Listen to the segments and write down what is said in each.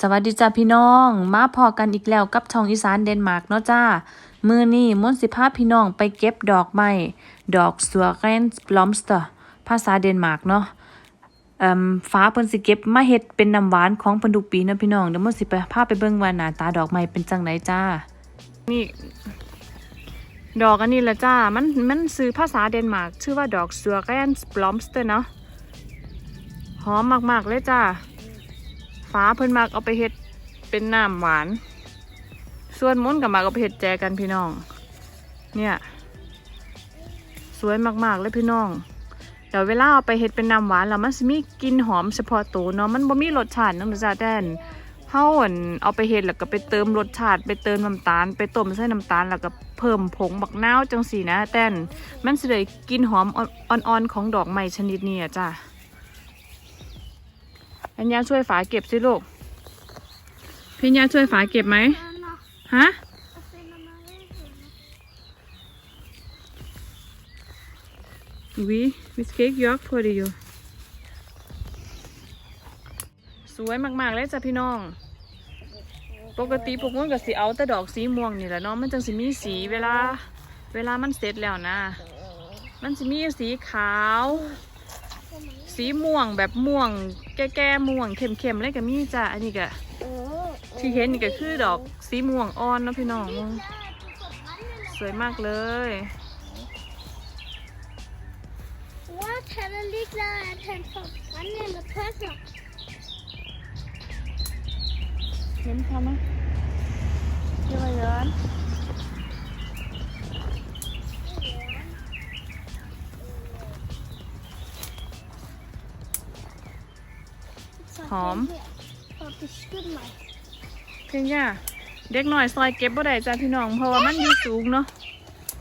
สวัสดีจ้าพี่น้อง มาพอกันอีกแล้วกับช่องอีสานเดนมาร์กเนาะจ้า มือนี้มนสิพาพี่น้องไปเก็บดอกไม้ดอกสัวเรนส์บลอมสเตอร์ภาษาเดนมาร์กเนาะฟ้าเพิ่นสิเก็บมาเฮ็ดเป็นน้ำหวานของเพิ่นทุกปีเนาะพี่น้องเดี๋ยวมนสิไปพาไปเบิ่งว่าหน้าตาดอกไม้เป็นจังไดจ้า นี่ ดอกอันนี้ละจ้า มันมันซื้อภาษาเดนมาร์กชื่อว่าดอกสัวเรนส์บลอมสเตอร์เนาะหอมมากๆเลยจ้า ฟ้าเพิ่นมักเอาไปเฮ็ดเป็นน้ำหวาน ส่วนมุ้นกับมักเอาไปเฮ็ดแจกันพี่น้อง เนี่ย สวยมากๆเลยพี่น้องเดี๋ยวเวลาเอาไปเฮ็ดเป็นน้ำหวานแล้วมันสิมีกลิ่นหอมเฉพาะตัวเนาะมันบ่มีรสชาตินาะจ้าแดนเฮาอ่นเอาไปเฮ็ดแล้วก็ไปเติมรสชาติ ไปเติมน้ำตาล ไปต้มใส่น้ำตาลแล้วก็เพิ่มผงบักนาวจังสีนะแตนมันสิได้กลิ่นหอมอ่อนๆของดอกไม้ชนิดนี้อะจ้า อัญญาช่วยฝาเก็บสิลูก พี่ญาช่วยฝาเก็บไหมฮะวิวิสเค้กยอกพอดีอยู่สวยมากๆเลยจ้ะพี่น้อง ปกติพวกมันก็สิเอาแต่ดอกสีม่วงนี่แหละเนาะมันจังสิมีสีเวลา เวลามันเสร็จแล้วนะ มันสิมีสีขาว สีม่วงแบบม่วง แก่ๆม่วงเข้มๆเลยก็มีจ้ะอันนี้ก็ที่เห็นนี่ก็คือดอกสีม่วงอ่อนเนาะพี่น้อง สวยมากเลย What had a little and from one in the person. เห็นเขาไหมเยอะเอะหอม Oh, this good my. เพียงแค่เด็กหน่อยซอยเก็บบ่ได้จ้าพี่น้อง เพราะว่ามันอยู่สูงเนาะ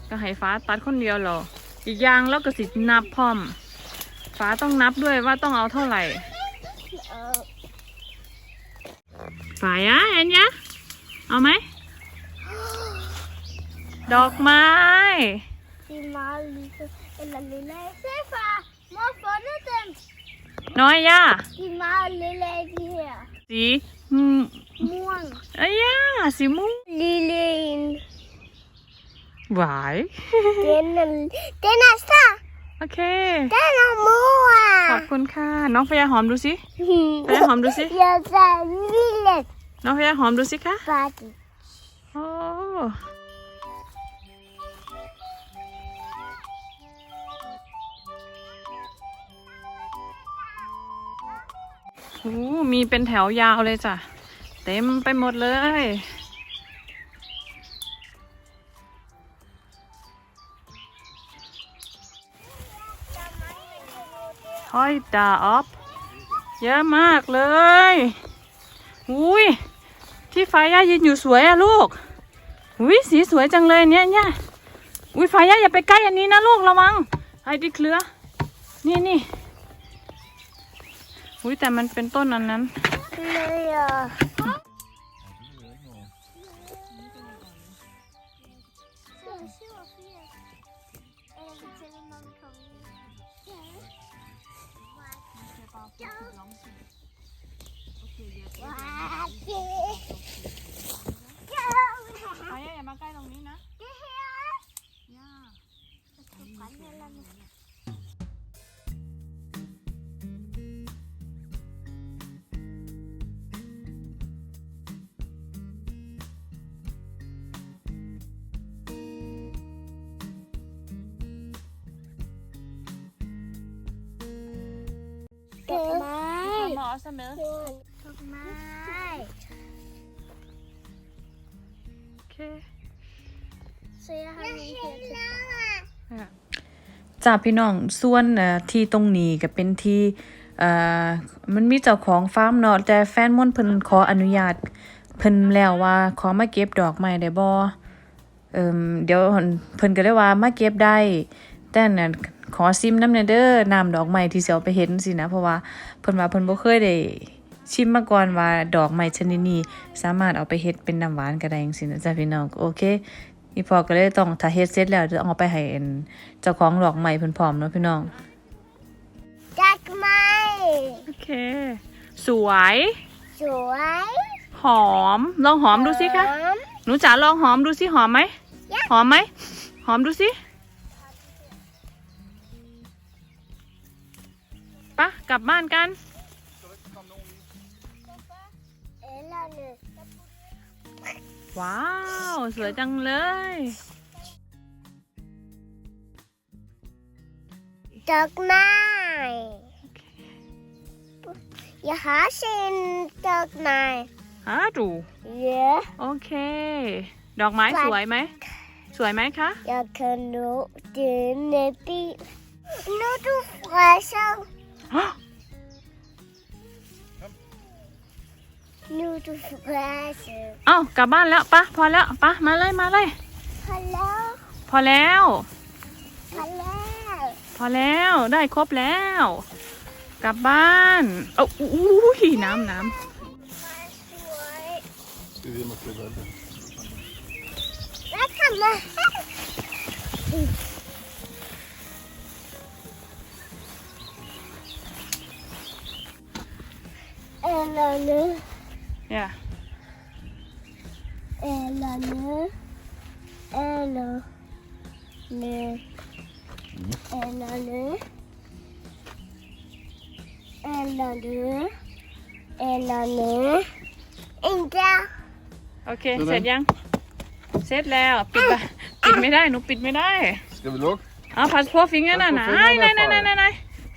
ก็ให้ฟ้าตัดคนเดียวหรออีกอย่างแล้วก็สินับพร้อม ฟ้าต้องนับด้วยว่าต้องเอาเท่าไหร่ Uh, ฝ่ายอะแอนยะเอาไหม ดอกไม้ the Mali and the Lila Sefa. More fun of them. น้ อยย่า The Mali here. สีอืม Moon. อ้ยย่าสีม่วง Lily. หวาย Then, then I saw. โอเค Then I more. ขอบคุณค่ะ น้องพยาหอมดูสิพยาหอมดูสิ Yes, I really น้องพยาหอมดูสิคะ party. โอ้ โหมีเป็นแถวยาวเลยจ้ะ เต็มไปหมดเลย ห้อยตาออฟเยอะมากเลย อุ้ย ที่ฟ้าย่ายืนอยู่สวยอะลูก อุ้ยสีสวยจังเลยเนี่ยเนี่ยอุ้ยฟ้าย่าอย่าไปใกล้อันนี้นะลูกระวังไอ้ดิเคลือ นี่นี่ อุ้ยแต่มันเป็นต้นอันนั้น Yeah. Yeah. ฟ้าย่าอย่ามาใกล้ตรงนี้นะ หมอเสมอดอกไม้โอเคเสียหันเห็นแล้วจ้าพี่น้องส่วนเอ่อที่ตรงนี้ก็เป็นที่เอ่อมันมีเจ้าของฟาร์มเนาะแต่แฟนม่วนเพิ่นขออนุญาตเพิ่นแล้วว่าขอมาเก็บดอกไม้ได้บ่เอิ่มเดี๋ยวเพิ่นก็เลยว่ามาเก็บได้ แต่น่ะ ขอซิมน้ำเนเด้อน้ำดอกไม้ที่สิเอาไปเฮ็ดสินะเพราะว่าเพิ่นว่าเพิ่นบ่เคยได้ชิมมาก่อนว่าดอกไม้ชนิดนี้สามารถเอาไปเฮ็ดเป็นน้ำหวานก็ได้จังซี่นะจ้ะพี่น้องโอเคอีพอก็เลยต้องถ้าเฮ็ดเสร็จแล้วจะเอาไปให้อันเจ้าของดอกไม้เพิ่นพร้อมเนาะพี่น้องดอกไม้โอเค สวยสสวย หอม ลองหอมดูสิคะหอมหนูจ๋าลองหอมดูสิหอมไหมยะหอมไหมหอมดูสิ ปะกลับบ้านกันเอ็นละหนึ่งว้าว สวยจังเลยดอกไม้อย่าหาเส้นดอกไม้ฮาดูเยอะโอเค ดอกไม้สวยไหม สวยไหมคะอยากขนมจีนในปีนูดูแฟชั่นนู เอ้ากลับบ้านแล้วปะพอแล้วปะมาเลยมาเลยฮัลโหลพอแล้วฮัลโหลพอแล้วได้ครบแล้ว กลับบ้านเอ้าอู้ยน้ำน้สวย Ska vi måste välja. แล้วทำไมเอลาเนำเนี่ยเอลาเนเอลา เนเอลาเนเอลาเนเอลาเนอินเดียโอเค เสร็จยัง เสร็จแล้ว ปิดปะปิดไม่ได้ หนูปิดไม่ได้ Ska vi låg? เอาพัสพวฟิงน่ะ Pass นะ på ไหน fingrarna, ไหนไหน far. ไหนไหน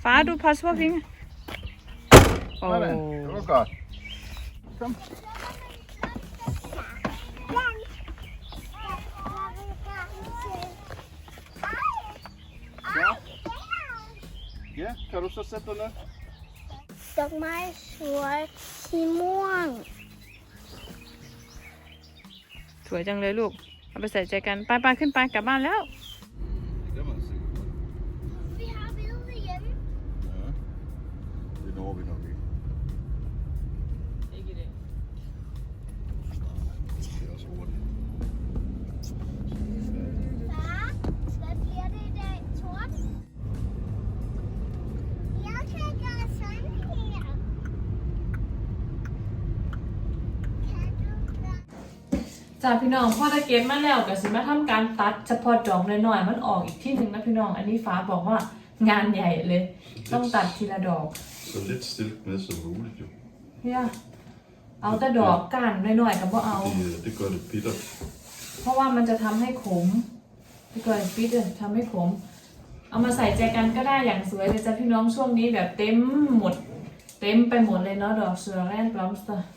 ฟ้าดูพัสพวฟิงโอ้ Kom igen. Åka. Kom. ด Ja, kan du så sätta den där? อกไม้สวยสีม่วง สวยจังเลยลูก เอาไปใส่ใจกัน ไปไปขึ้นไปกลับบ้านแล้ว Det var så. Vi har bilder hjemme. Ja. Det når vi nok ikke. จากพี่น้องพ่อตะเก็บมาแล้วก็สิมาทำการตัดเฉพาะดอกน้อยๆมันออกอีกที่หนึ่งนะพี่น้อง อันนี้ฟ้าบอกว่างานใหญ่เลย ต้องตัดทีละดอก Så lidt stilk med som muligt jo. เนี่ยเอาแต่ดอกก้านน้อยๆกับว่าเอา Det, det gør det bittert. เพราะว่ามันจะทำให้ขมพี่กอยปิดเลยทำให้ขม เอามาใส่ใจกันก็ได้อย่างสวยเลยจ้ะพี่น้องช่วงนี้แบบเต็มหมด เต็มไปหมดเลยเนาะดอกเสือแรนปลอมสเตอร์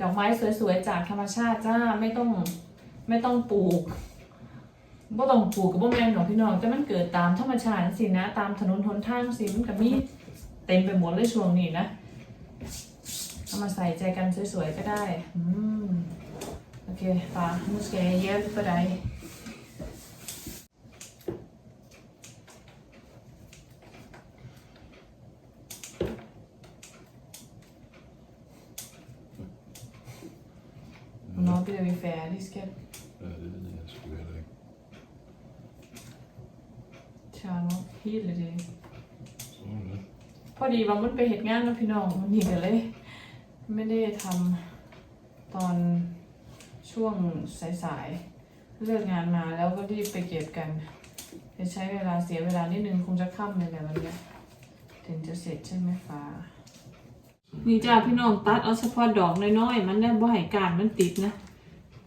ดอกไม้สวยๆจากธรรมชาติจ้าไม่ต้องไม่ต้องปลูกบ่ต้องปลูกกับบ่แม่นหรอกพี่น้องแต่มันเกิดตามธรรมชาติสินะ ตามถนนหนทางสิมันก็มีเต็มไปหมดเลยช่วงนี้นะเอามาใส่ใจกันสวยๆก็ได้อืม Okej, va, nu ska jag hjälpa dig. Hvornår vi færdige, skat? Ja, det ved jeg sgu heller ikke. Tager nok hele det. Sådan lidt. พอดีว่ามันไปเหตุงานแล้วพี่น้องมันนี่ก็เลย ไม่ได้ทำตอนช่วงสายๆ เลิกงานมาแล้วก็รีบไปเก็บกันจะใช้เวลาเสียเวลานิดนึงคงจะค่ำเลยแหละวันเนี้ยถึงจะเสร็จใช่ไหมฟ้า นี่จ้าพี่น้องตัดเอาเฉพาะดอกน้อยๆ มันได้บ่ให้การมันติดนะเพ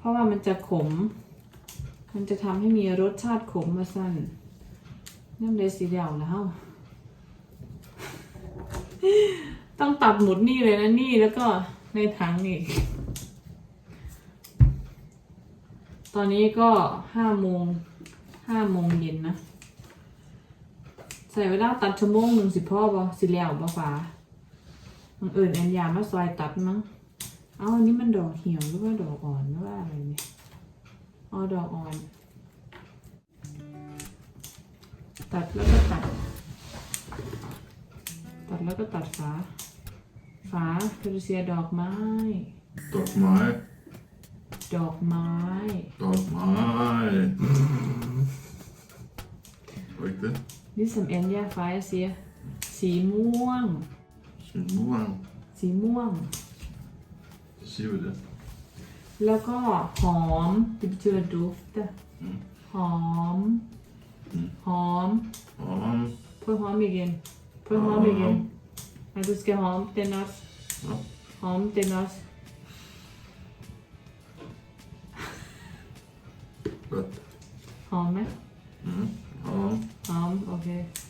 ราะว่ามันจะขม มันจะทำให้มีรสชาติขมมาสั้นน้ำเลยสีเดียวแล้ว ต้องตัดหมุดนี่เลยนะนี่แล้วก็ในถังอีก ตอนนี้ก็ห้าโมงห้าโมงเย็นนะ ใส่เวลาตัดชั่วโมงหนึ่งสิพ่อบ่สิแล้วบ่ฟ้าบังเอิญแอนยามาซอยตัดมั้ง เอาอันนี้มันดอกเหี่ยวหรือว่าดอกอ่อนหรือว่าอะไรเนี่ยอ๋อดอกอ่อน ตัดแล้วก็ตัด ตัดแล้วก็ตัดฝา ฝาเฟรเซียดอกไม้ Dog mig. ดอกไม้ Dog mig. Var ikke det? นี่สำเอ็นยาฟ้าเสีย สีม่วง Sin mor. สีม่วง Siger vi det? แล้วก็หอม det betyder dufte หอมหอม Om. Prøv hom igen. Prøv hom igen. Ja, du skal hom den også. Ja. Hom den også. Godt. Hom, ikke? Mm. Om. Hom, okay. Der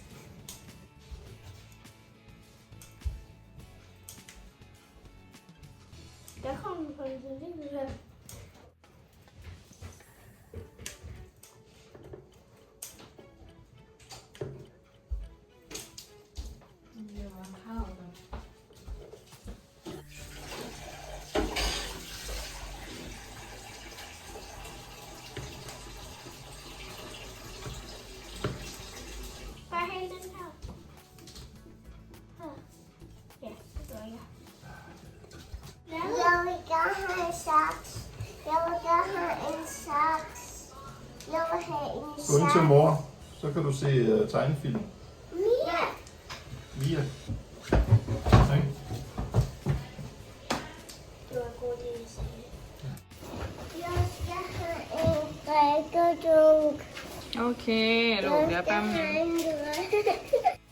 mor, så kan du se uh, tegnefilm. Mia. Mia. Ikke? Det var god det, jeg sagde. Jeg skal have en drikkedunk. Okay, er skal bare have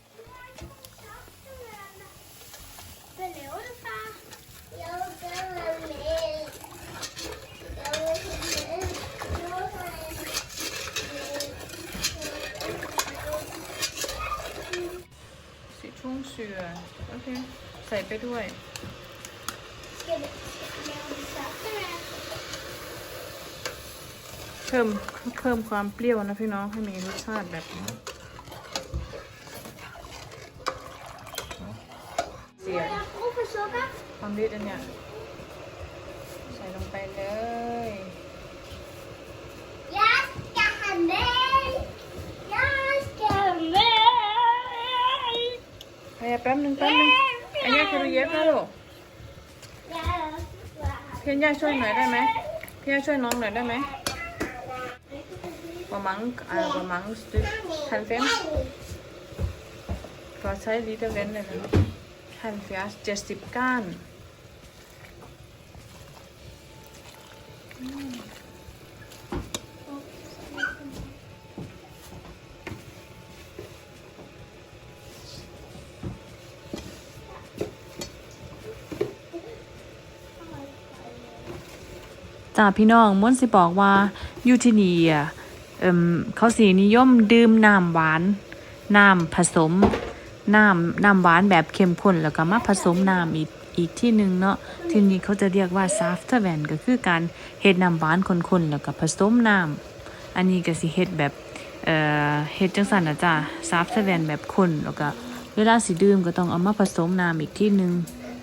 citronsyre. Okay. ใส่ไปด้วย เพิ่มเพิ่มความเปรี้ยวนะพี่น้องให้มีรสชาติแบบนี้เสียความริดอันเนี้ยใส่ลงไปเลย แป๊บนึงแป๊บนึงอันนี้คือเย็บนะลูกเพี่ย่าช่วยหน่อยได้ไหมเพี่ย่าช่วยน้องหน่อยได้ไหมประมังอ่าประมังสตึกทันเฟมก็ใช้ลิตรเวนเลยนะทันเฟียสเจ็ดสิบก้าน จ้าพี่น้องม้วนสิบอกว่าอยู่ที่นี่อะเขาสีนิยมดื่มน้ำหวานน้ำผสมน้ำน้ำหวานแบบเข้มข้นแล้วก็มาผสมน้ำอีกอีกที่หนึ่งเนาะที่นี่เขาจะเรียกว่าซาฟเทแวนก็คือการเฮ็ดน้ำหวานข้นๆแล้วก็ผสมน้ำอันนี้ก็สิเฮ็ดแบบเอ่อเฮ็ดจังซั่นนะจ้าซาฟเทแวนแบบข้นแล้วก็เวลาสิดื่มก็ต้องเอามาผสมน้ำอีกที่หนึ่ง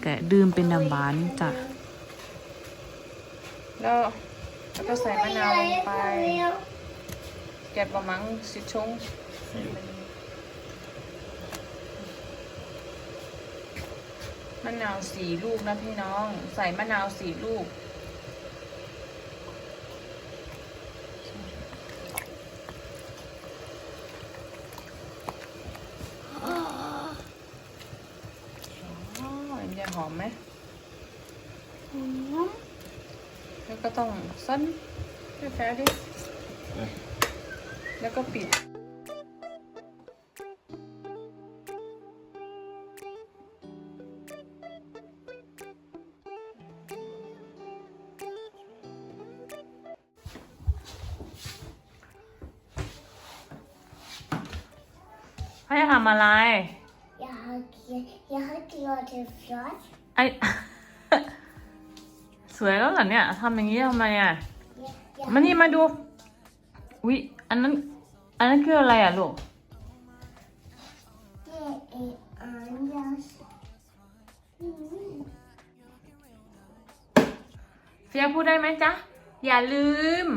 ก็ดื่มเป็นน้ำหวานจ้ะ แล้วแล้วก็ใส่มะนาวลงไปแกะประมังสิชงมะนาวสี่ลูกนะพี่น้อง ใส่มะนาวสี่ลูก อ๋ออันนี้หอมไหม ก็ต้องสั้นให้แฟร์ดิแล้วก็ปิด ให้ทำอะไร Jeg har, jeg har gjort det flot. ไอส วยแล้วเหรอเนี่ยทำอย่างนี้ทำไมอะ Jeg, jeg มานี่มาดูวิอันนั้น อันนั้นคืออะไรอะลูก det er Anders. Mm. เฟียพูดได้ไหมจ๊ะ อย่าลืม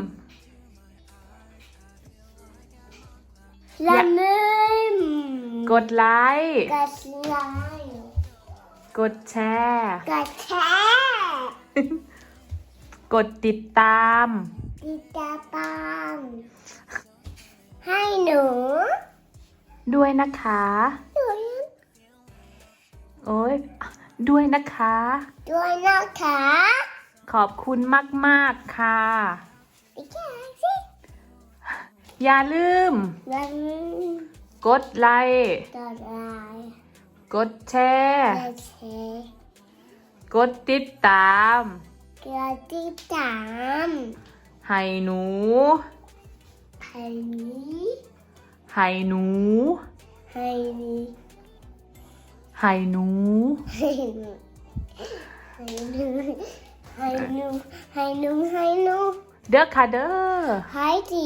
Lemon. กดไลค์ Gaslein. กดแชร์ Gatar. กดติดตาม Tita Bam. Hej nu. ด้วยนะคะโอ้ยด้วยนะคะ Du er nok her. ขอบคุณมาก ๆ ค่ะอีกแค่สิอย่าลืม วันกดไลค์ต่อไปกดแชร์ จะเช็ค กดติดตาม กระติดตามให้หนูให้นี้ให้หนูให้นี้ให้หนูให้หนูให้หนูให้หนูให้หนูให้หนูเด้อค่ะเด้อให้จี